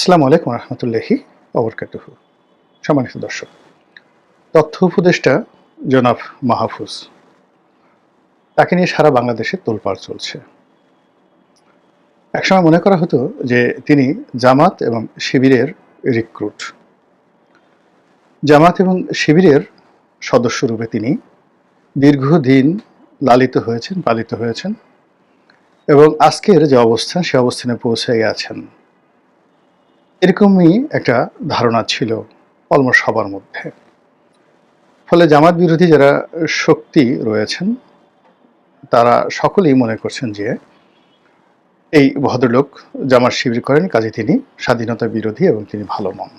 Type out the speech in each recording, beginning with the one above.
আসসালামু আলাইকুম রহমতুল্লাহি অবরকাতুহ সম্মানিত দর্শক, তথ্য উপদেষ্টা জনাব মাহফুজ, তাকে নিয়ে সারা বাংলাদেশে তোলপাড় চলছে। একসময় মনে করা হতো যে তিনি জামাত এবং শিবিরের রিক্রুট। জামাত এবং শিবিরের সদস্যরূপে তিনি দীর্ঘদিন লালিত হয়েছেন, পালিত হয়েছেন এবং আজকের যে অবস্থান, সে অবস্থানে পৌঁছে গেছেন। এরকমই একটা ধারণা ছিল অলমোস্ট সবার মধ্যে। ফলে জামাত বিরোধী যারা শক্তি রয়েছেন, তারা সকলেই মনে করছেন যে এই ভদ্রলোক জামাত শিবির করেন, কাজে তিনি স্বাধীনতা বিরোধী এবং তিনি ভালো নন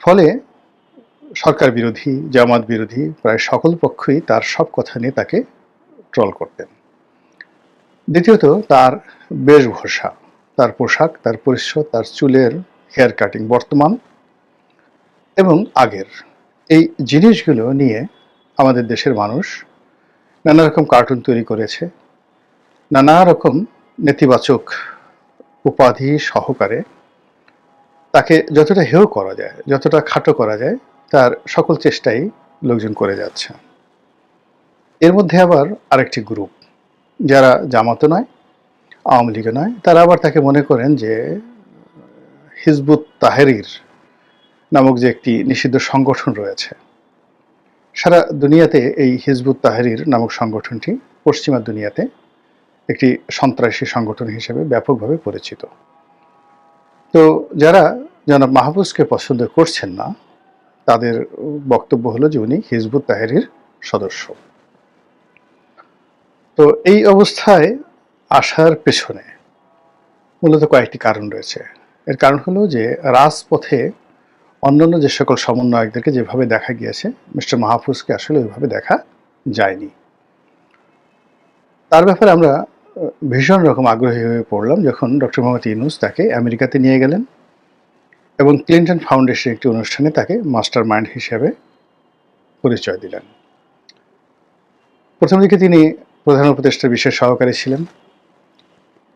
ফলে সরকার বিরোধী, জামাত বিরোধী প্রায় সকল পক্ষই তার সব কথা নিয়ে তাকে ট্রল করতেন। দ্বিতীয়ত, তার বেশভূষা। তার পোশাক, তার পরিচ্ছদ, তার চুলের হেয়ার কাটিং বর্তমান এবং আগের। এই জিনিসগুলো নিয়ে আমাদের দেশের মানুষ নানা রকম কার্টুন তৈরি করেছে, নানা রকম নেতিবাচক উপাধি সহকারে তাকে যতটা হেয় করা যায়, যতটা খাটো করা যায়, তার সকল চেষ্টাই লোকজন করে যাচ্ছে। এর মধ্যে আবার আরেকটি গ্রুপ যারা জামাতো নয় আওয়ামী লীগে নয়, তারা আবার তাকে মনে করেন যে হিজবুত তাহেরির নামক যে একটি নিষিদ্ধ সংগঠন রয়েছে। সারা দুনিয়াতে এই হিজবুত তাহেরির নামক সংগঠনটি পশ্চিমা দুনিয়াতে একটি সন্ত্রাসী সংগঠন হিসেবে ব্যাপকভাবে পরিচিত। তো যারা জনাব মাহফুজকে পছন্দ করছেন না, তাদের বক্তব্য হলো যে উনি হিজবুত তাহেরির সদস্য। তো এই অবস্থায় আসার পেছনে মূলত কয়েকটি কারণ রয়েছে। এর কারণ হলো যে রাজপথে অন্যান্য যে সকল সমন্বয়কদেরকে যেভাবে দেখা গিয়েছে, মিস্টার মাহফুজকে আসলে ওইভাবে দেখা যায়নি। তার ব্যাপারে আমরা ভীষণ রকম আগ্রহী হয়ে পড়লাম যখন ডক্টর মোহাম্মদ ইউনুস তাকে আমেরিকাতে নিয়ে গেলেন এবং ক্লিন্টন ফাউন্ডেশন একটি অনুষ্ঠানে তাকে মাস্টার মাইন্ড হিসেবে পরিচয় দিলেন। প্রথম দিকে তিনি প্রধান উপদেষ্টার বিশেষ সহকারী ছিলেন।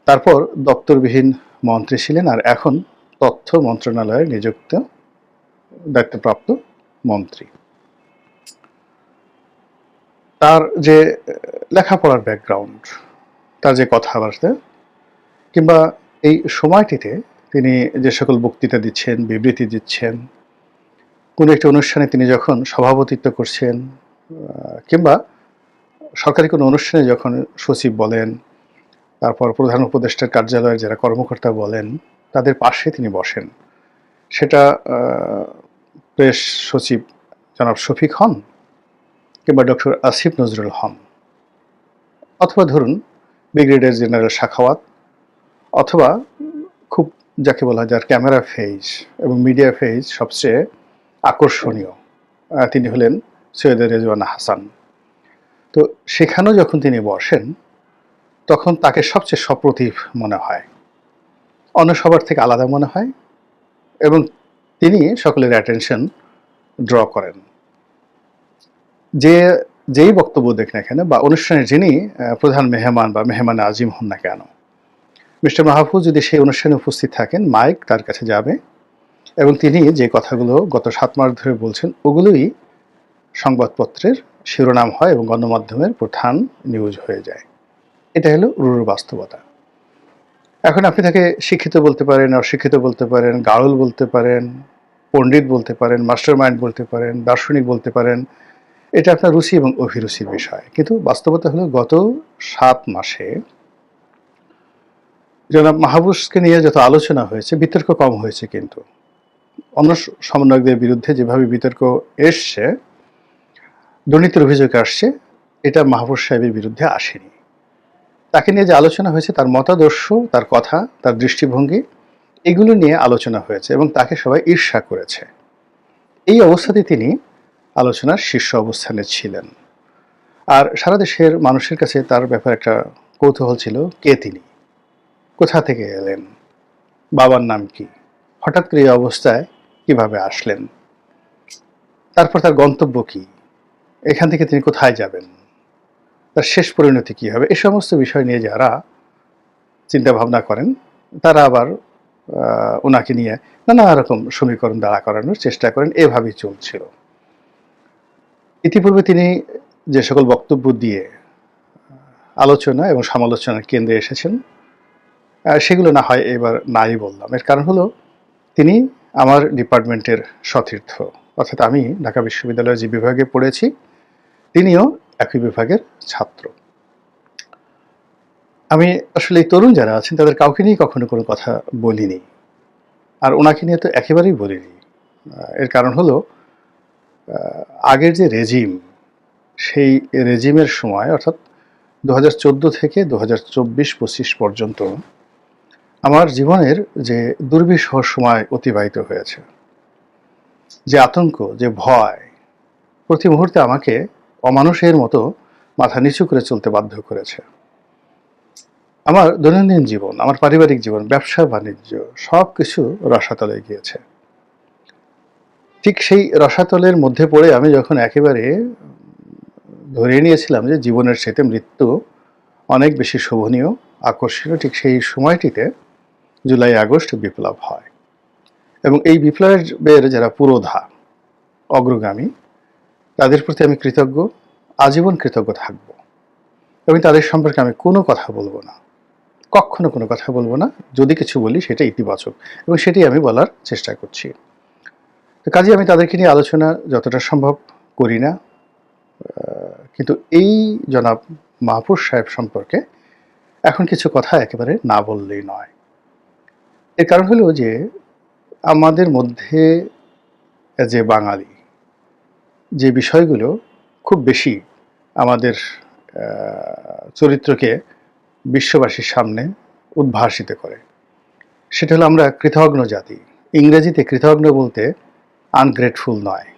তারপর দপ্তরবিহীন মন্ত্রী ছিলেন আর এখন তথ্য মন্ত্রণালয়ে নিযুক্ত দায়িত্বপ্রাপ্ত মন্ত্রী। তার যে লেখাপড়ার ব্যাকগ্রাউন্ড তার যে কথাবার্তা, কিংবা এই সময়টিতে তিনি যে সকল বক্তৃতা দিচ্ছেন, বিবৃতি দিচ্ছেন, কোনো একটি অনুষ্ঠানে তিনি যখন সভাপতিত্ব করছেন কিংবা সরকারি কোনো অনুষ্ঠানে যখন সচিব বলেন তারপর প্রধান উপদেষ্টার কার্যালয়ের যারা কর্মকর্তা বলেন, তাদের পাশে তিনি বসেন। সেটা প্রেস সচিব জনাব শফিক হন কিংবা ডক্টর আসিফ নজরুল হন। অথবা ধরুন, ব্রিগেডিয়ার জেনারেল শাখাওয়াত, অথবা খুব যাকে বলা যার ক্যামেরা ফেজ এবং মিডিয়া ফেজ সবচেয়ে আকর্ষণীয় তিনি হলেন সৈয়দ রেজওয়ানা হাসান। তো সেখানেও যখন তিনি বসেন তখন তাকে সবচেয়ে সপ্রতিভ মনে হয়। অন্য সবার থেকে আলাদা মনে হয় এবং তিনি সকলের অ্যাটেনশন ড্র করেন। যে, যেই বক্তব্য দেখ না কেন বা অনুষ্ঠানের যিনি প্রধান মেহমান বা মেহমান আজিম হন না কেন, মিস্টার মাহফুজ যদি সেই অনুষ্ঠানে উপস্থিত থাকেন, মাইক তার কাছে যাবে এবং তিনি যে কথাগুলো গত সাত মাস ধরে বলছেন, ওগুলোই সংবাদপত্রের শিরোনাম হয় এবং গণমাধ্যমের প্রধান নিউজ হয়ে যায়। এটা হলো রুরু বাস্তবতা। এখন আপনি তাকে শিক্ষিত বলতে পারেন, অশিক্ষিত বলতে পারেন গাড়ল বলতে পারেন, পণ্ডিত বলতে পারেন মাস্টার মাইন্ড বলতে পারেন, দার্শনিক বলতে পারেন, এটা আপনার রুচি এবং অভিরুচির বিষয়। কিন্তু বাস্তবতা হলো গত সাত মাসে জনাব মাহবুসকে নিয়ে যত আলোচনা হয়েছে, বিতর্ক কম হয়েছে কিন্তু। অন্য সমন্বয়কদের বিরুদ্ধে যেভাবে বিতর্ক এসছে, দুর্নীতির অভিযোগ আসছে, এটা মাহবুব সাহেবের বিরুদ্ধে আসেনি। তাকে নিয়ে যে আলোচনা হয়েছে, তার মতাদর্শ, তার কথা, তার দৃষ্টিভঙ্গি, এগুলো নিয়ে আলোচনা হয়েছে এবং তাকে সবাই ঈর্ষা করেছে। এই অবস্থাতে তিনি আলোচনার শীর্ষ অবস্থানে ছিলেন। আর সারা দেশের মানুষের কাছে তার ব্যাপারে একটা কৌতূহল ছিল, কে তিনি? কোথা থেকে এলেন? বাবার নাম কি? হঠাৎ করে এই অবস্থায় কীভাবে আসলেন? তারপর তার গন্তব্য কি? এখান থেকে তিনি কোথায় যাবেন? তার শেষ পরিণতি কী হবে? এ সমস্ত বিষয় নিয়ে যারা চিন্তা ভাবনা করেন, তারা আবার ওনাকে নিয়ে নানা রকম সমীকরণ দাঁড়া করানোর চেষ্টা করেন। এভাবেই চলছিল। ইতিপূর্বে তিনি যে সকল বক্তব্য দিয়ে আলোচনা এবং সমালোচনার কেন্দ্রে এসেছেন সেগুলো না হয় এবার নাই বললাম। এর কারণ হলো, তিনি আমার ডিপার্টমেন্টের সতীর্থ, অর্থাৎ আমি ঢাকা বিশ্ববিদ্যালয়ের যে বিভাগে পড়েছি। তিনিও একই বিভাগের ছাত্র। আমি আসলে এই তরুণ যারা আছেন, তাদের কাউকে নিয়ে কখনো কোনো কথা বলিনি। আর ওনাকে নিয়ে তো একেবারেই বলিনি। এর কারণ হলো আগের যে রেজিম, সেই রেজিমের সময়, অর্থাৎ দু হাজার চোদ্দ থেকে দু হাজার পর্যন্ত আমার জীবনের যে দুর্বিষহ সময় অতিবাহিত হয়েছে, যে আতঙ্ক, যে ভয়, প্রতি মুহূর্তে আমাকে অমানুষের মতো মাথা নিচু করে চলতে বাধ্য করেছে। আমার দৈনন্দিন জীবন, আমার পারিবারিক জীবন, ব্যবসা, বাণিজ্য সব কিছু রসাতলে গিয়েছে। ঠিক সেই রসাতলের মধ্যে পড়ে আমি যখন একেবারে ধরে নিয়েছিলাম যে জীবনের সাথে মৃত্যু অনেক বেশি শোভনীয়, আকর্ষণীয়, ঠিক সেই সময়টিতে জুলাই, আগস্ট বিপ্লব হয়। এবং এই বিপ্লবের যারা পুরোধা, অগ্রগামী তাদের প্রতি আমি কৃতজ্ঞ, আজীবন কৃতজ্ঞ থাকব। এবং তাদের সম্পর্কে আমি কোনো কথা বলব না। কখনো কোনো কথা বলব না। যদি কিছু বলি, সেটা ইতিবাচক। এবং সেটাই আমি বলার চেষ্টা করছি। তো কাজে আমি তাদেরকে নিয়ে আলোচনা যতটা সম্ভব করি না। কিন্তু এই জনাব মাহফুজ সাহেব সম্পর্কে এখন কিছু কথা একেবারে না বললেই নয়। এর কারণ হলো যে, আমাদের মধ্যে যে বাঙালি যে বিষয়গুলো খুব বেশি আমাদের চরিত্রকে বিশ্ববাসীর সামনে উদ্ভাসিত করে। সেটা হলো আমরা কৃতজ্ঞ জাতি। ইংরেজিতে কৃতজ্ঞ বলতে আনগ্রেটফুল নয়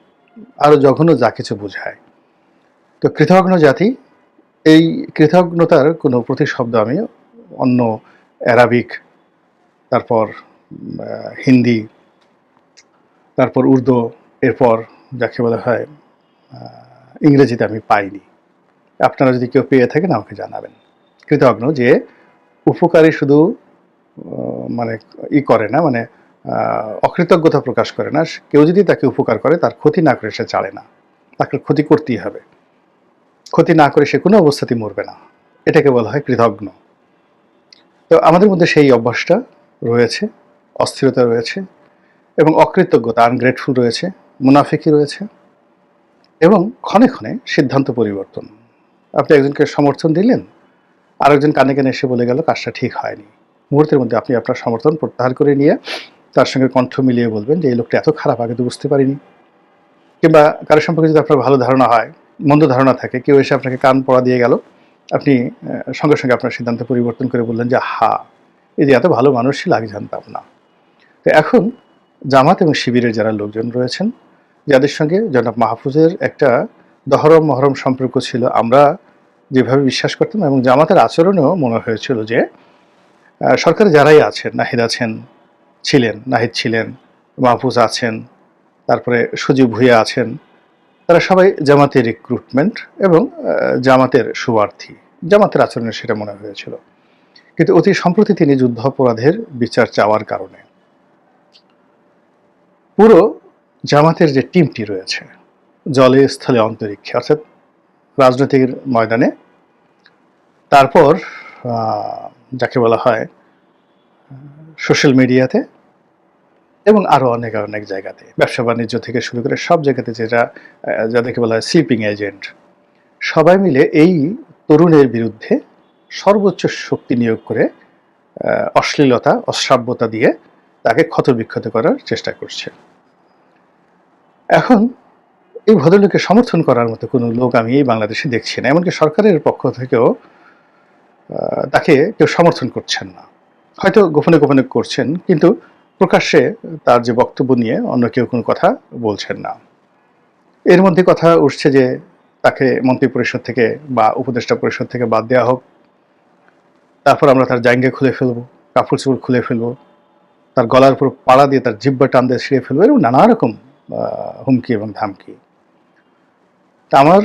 আরও জঘন্য যা কিছু বোঝায়। তো কৃতজ্ঞ জাতি, এই কৃতজ্ঞতার কোনো প্রতিশব্দ আমি অন্য অ্যারাবিক, তারপর হিন্দি, তারপর উর্দু, এরপর যাকে বলা হয় ইংরেজিতে আমি পাইনি। আপনারা যদি কেউ পেয়ে থাকেন, আমাকে জানাবেন। কৃতজ্ঞ যে উপকারী শুধু মানে ই করে না মানে অকৃতজ্ঞতা প্রকাশ করে না। কেউ যদি তাকে উপকার করে, তার ক্ষতি না করে সে ছাড়ে না। তাকে ক্ষতি করতেই হবে। ক্ষতি না করে সে কোনো অবস্থাতেই মরবে না। এটাকে বলা হয় কৃতজ্ঞ। তো আমাদের মধ্যে সেই অভ্যাসটা রয়েছে, অস্থিরতা রয়েছে এবং অকৃতজ্ঞতা, আনগ্রেটফুল রয়েছে মুনাফিকি রয়েছে। এবং ক্ষণে ক্ষণে সিদ্ধান্ত পরিবর্তন। আপনি একজনকে সমর্থন দিলেন, আরেকজন কানে কানে এসে বলে গেল, কাজটা ঠিক হয়নি। মুহূর্তের মধ্যে আপনি আপনার সমর্থন প্রত্যাহার করে নিয়ে তার সঙ্গে কণ্ঠ মিলিয়ে বলবেন যে, এই লোকটা এত খারাপ, আগে তো বুঝতে পারিনি। কিংবা কারও সম্পর্কে যদি আপনার ভালো ধারণা হয়, মন্দ ধারণা থাকে, কেউ এসে আপনাকে কান পড়া দিয়ে গেল, আপনি সঙ্গে সঙ্গে আপনার সিদ্ধান্ত পরিবর্তন করে বললেন যে, হা, এই যে এত ভালো মানুষ ছিল আগে জানতাম না। তো এখন জামাত এবং শিবিরের যারা লোকজন রয়েছেন যাদের সঙ্গে জনাব মাহফুজের একটা দহরম মহরম সম্পর্ক ছিল, আমরা যেভাবে বিশ্বাস করতাম এবং জামাতের আচরণেও মনে হয়েছিল যে সরকারে যারাই আছেন, নাহিদ আছেন, ছিলেন, নাহিদ ছিলেন, মাহফুজ আছেন, তারপরে সুজীব ভুইয়া আছেন, তারা সবাই জামাতের রিক্রুটমেন্ট এবং জামাতের সুবার্থী। জামাতের আচরণে সেটা মনে হয়েছিল। কিন্তু অতি সম্প্রতি তিনি যুদ্ধাপরাধের বিচার চাওয়ার কারণে। পুরো জামাতের যে টিমটি রয়েছে, জলে স্থলে অন্তরিক্ষে, অর্থাৎ রাজনৈতিক ময়দানে, তারপর যাকে বলা হয়, সোশ্যাল মিডিয়াতে এবং আরও অনেক অনেক জায়গাতে, ব্যবসা বাণিজ্য থেকে শুরু করে সব জায়গাতে যেটা যাদেরকে বলা হয় স্লিপিং এজেন্ট সবাই মিলে এই তরুণের বিরুদ্ধে সর্বোচ্চ শক্তি নিয়োগ করে অশ্লীলতা, অশ্রাব্যতা দিয়ে তাকে ক্ষতবিক্ষত করার চেষ্টা করছে। এখন এই ভদ্রলোককে সমর্থন করার মতো কোনো লোক আমি এই বাংলাদেশে দেখছি না, এমনকি সরকারের পক্ষ থেকেও তাকে কেউ সমর্থন করছেন না। হয়তো গোপনে গোপনে করছেন, কিন্তু প্রকাশ্যে তার যে বক্তব্য নিয়ে অন্য কেউ কোনো কথা বলছেন না। এর মধ্যে কথা উঠছে যে তাকে মন্ত্রী পরিষদ থেকে বা উপদেষ্টা পরিষদ থেকে বাদ দেওয়া হোক। তারপর আমরা তার জায়গা খুলে ফেলব কাপড় চোপড় খুলে ফেলব, তার গলার উপর পাড়া দিয়ে তার জিব্বা টান দিয়ে ছিঁড়ে ফেলব, এরকম নানা রকম হুমকি এবং ধামকি। তা আমার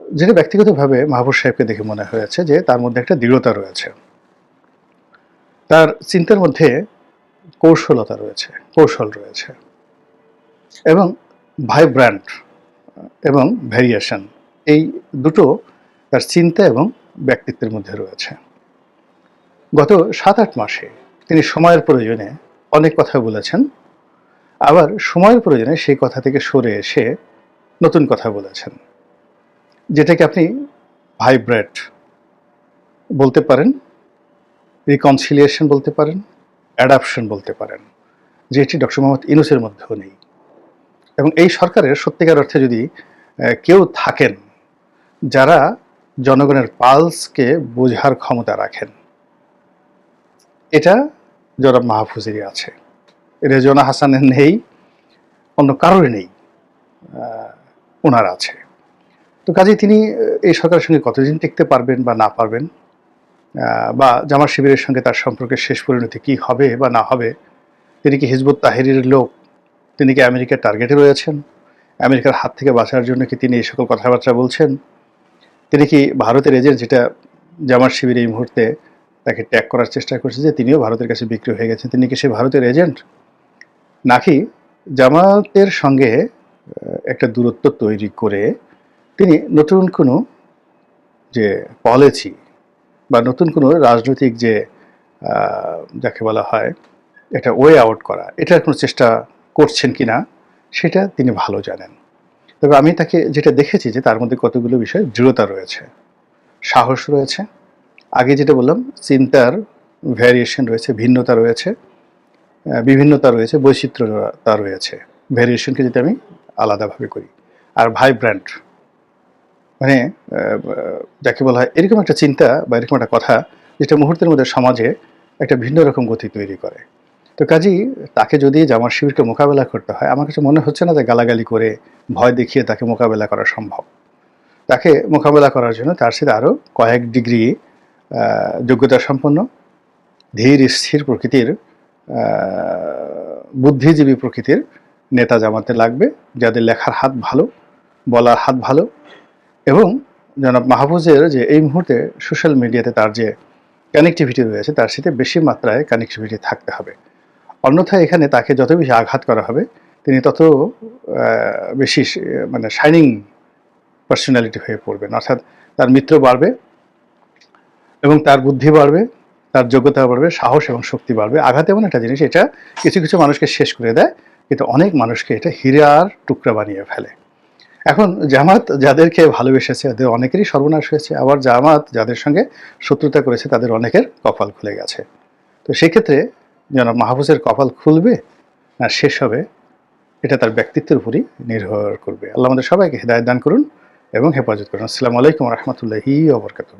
যেটা ব্যক্তিগতভাবে মাহবুব সাহেবকে দেখে মনে হয়েছে যে তার মধ্যে একটা দৃঢ়তা রয়েছে। তার চিন্তার মধ্যে কৌশলতা রয়েছে, কৌশল রয়েছে এবং ভাইব্র্যান্ট এবং ভ্যারিয়েশন এই দুটো তার চিন্তা এবং ব্যক্তিত্বের মধ্যে রয়েছে। গত সাত আট মাসে তিনি সময়ের প্রয়োজনে অনেক কথা বলেছেন। আবার সময়ের প্রয়োজনে সেই কথা থেকে সরে এসে নতুন কথা বলেছেন, যেটাকে আপনি ভাইব্রেট বলতে পারেন রিকনসিলিয়েশন বলতে পারেন অ্যাডাপশন বলতে পারেন যেটি ডক্টর মোহাম্মদ ইনুসের মধ্যেও নেই। এবং এই সরকারের সত্যিকার অর্থে যদি কেউ থাকেন যারা জনগণের পালসকে বোঝার ক্ষমতা রাখেন, এটা জনাব মাহফুজেরই আছে। রেজনা হাসানের নেই, অন্য কারোর নেই ওনার আছে। তো কাজে তিনি এই সরকারের সঙ্গে কতদিন টিকতে পারবেন বা না পারবেন বা জামার শিবিরের সঙ্গে তার সম্পর্কের শেষ পরিণতি কি হবে বা না হবে, তিনি কি হিজবুত তাহেরির লোক, তিনি কি আমেরিকার টার্গেটে রয়েছেন, আমেরিকার হাত থেকে বাঁচার জন্য কি তিনি এই সকল কথাবার্তা বলছেন, তিনি কি ভারতের এজেন্ট যেটা জামার শিবির এই মুহূর্তে তাকে ট্যাগ করার চেষ্টা করছে যে তিনিও ভারতের কাছে বিক্রি হয়ে গেছেন, তিনি কি সে ভারতের এজেন্ট নাকি জামাতের সঙ্গে একটা দূরত্ব তৈরি করে তিনি নতুন কোনো যে পলিসি বা নতুন কোনো রাজনৈতিক যে যাকে বলা হয় এটা ওয়ে আউট করা, এটার কোনো চেষ্টা করছেন কি না সেটা তিনি ভালো জানেন। তবে আমি তাকে যেটা দেখেছি যে তার মধ্যে কতগুলো বিষয় দৃঢ়তা রয়েছে, সাহস রয়েছে। আগে যেটা বললাম, চিন্তার ভ্যারিয়েশন রয়েছে, ভিন্নতা রয়েছে। বিভিন্নতা রয়েছে, বৈচিত্র্যতা রয়েছে। ভ্যারিয়েশনকে যদি আমি আলাদাভাবে করি। আর ভাইব্র্যান্ট মানে যাকে বলা হয় এরকম একটা চিন্তা বা এরকম একটা কথা যেটা মুহূর্তের মধ্যে সমাজে একটা ভিন্ন রকম গতি তৈরি করে। তো কাজেই তাকে যদি জামার শিবিরকে মোকাবেলা করতে হয়, আমার কাছে মনে হচ্ছে না যে গালাগালি করে ভয় দেখিয়ে তাকে মোকাবেলা করা সম্ভব। তাকে মোকাবেলা করার জন্য তার সাথে আরও কয়েক ডিগ্রি যোগ্যতা সম্পন্ন, ধীর স্থির প্রকৃতির বুদ্ধিজীবী প্রকৃতির নেতা জামাতে লাগবে, যাদের লেখার হাত ভালো, বলার হাত ভালো এবং জনাব মাহফুজের যে এই মুহূর্তে সোশ্যাল মিডিয়াতে তার যে কানেক্টিভিটি রয়েছে, তার সাথে বেশি মাত্রায় কানেক্টিভিটি থাকতে হবে। অন্যথায় এখানে তাকে যত বেশি আঘাত করা হবে, তিনি তত বেশি মানে শাইনিং পার্সোনালিটি হয়ে পড়বেন। অর্থাৎ তার মিত্র বাড়বে এবং তার বুদ্ধি বাড়বে। তার যোগ্যতা বাড়বে, সাহস এবং শক্তি বাড়বে। আঘাত এমন একটা জিনিস, এটা কিছু কিছু মানুষকে শেষ করে দেয়, কিন্তু অনেক মানুষকে এটা হীরার টুকরা বানিয়ে ফেলে। এখন জামাত যাদেরকে ভালোবেসেছে তাদের অনেকেরই সর্বনাশ হয়েছে। আবার জামাত যাদের সঙ্গে শত্রুতা করেছে, তাদের অনেকের কপাল খুলে গেছে। তো সেক্ষেত্রে যেন মাহফুজের কপাল খুলবে না শেষ হবে, এটা তার ব্যক্তিত্বের উপরই নির্ভর করবে। আল্লাহ আমাদের সবাইকে হেদায়ত দান করুন এবং হেফাজত করুন। আসসালামু আলাইকুম রহমতুল্লাহি ওবরকাতুহ